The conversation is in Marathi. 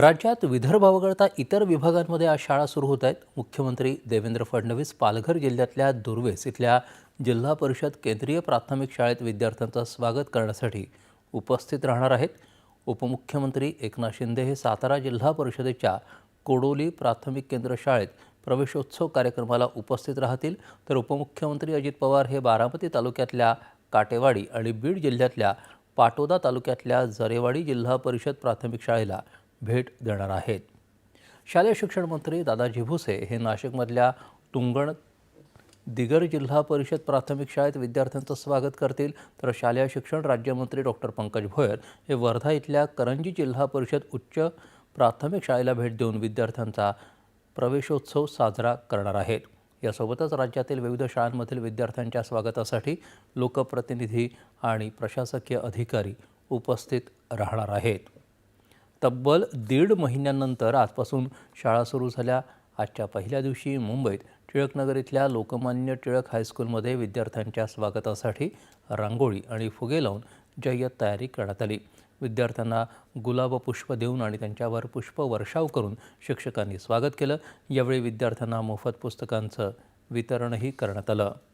राज्यात विदर्भ वगळता इतर विभागांमध्ये आज शाळा सुरू होत आहेत. मुख्यमंत्री देवेंद्र फडणवीस पालघर जिल्ह्यातल्या दुर्वेस इथल्या जिल्हा परिषद केंद्रीय प्राथमिक शाळेत विद्यार्थ्यांचं स्वागत करण्यासाठी उपस्थित राहणार आहेत. उपमुख्यमंत्री एकनाथ शिंदे हे सातारा जिल्हा परिषदेच्या कोडोली प्राथमिक केंद्र शाळेत प्रवेशोत्सव कार्यक्रमाला उपस्थित राहतील. तर उपमुख्यमंत्री अजित पवार हे बारामती तालुक्यातल्या काटेवाडी आणि बीड जिल्ह्यातल्या पाटोदा तालुक्यातल्या जरेवाडी जिल्हा परिषद प्राथमिक शाळेला भेट देणार आहेत. शालेय शिक्षण मंत्री दादाजी भुसे हे नाशिकमधल्या तुंगण दिगर जिल्हा परिषद प्राथमिक शाळेत विद्यार्थ्यांचं स्वागत करतील. तर शालेय शिक्षण राज्यमंत्री डॉक्टर पंकज भोयर हे वर्धा इथल्या करंजी जिल्हा परिषद उच्च प्राथमिक शाळेला भेट देऊन विद्यार्थ्यांचा प्रवेशोत्सव साजरा करणार आहेत. यासोबतच राज्यातील विविध शाळांमधील विद्यार्थ्यांच्या स्वागतासाठी लोकप्रतिनिधी आणि प्रशासकीय अधिकारी उपस्थित राहणार आहेत. तब्बल दीड महिन्यानंतर आजपासून शाळा सुरू झाल्या. आजच्या पहिल्या दिवशी मुंबईत टिळकनगर इथल्या लोकमान्य टिळक हायस्कूलमध्ये विद्यार्थ्यांच्या स्वागतासाठी रांगोळी आणि फुगे लावून जय्यत तयारी करण्यात आली. विद्यार्थ्यांना गुलाब पुष्प देऊन आणि त्यांच्यावर पुष्प वर्षाव करून शिक्षकांनी स्वागत केलं. यावेळी विद्यार्थ्यांना मोफत पुस्तकांचं वितरणही करण्यात आलं.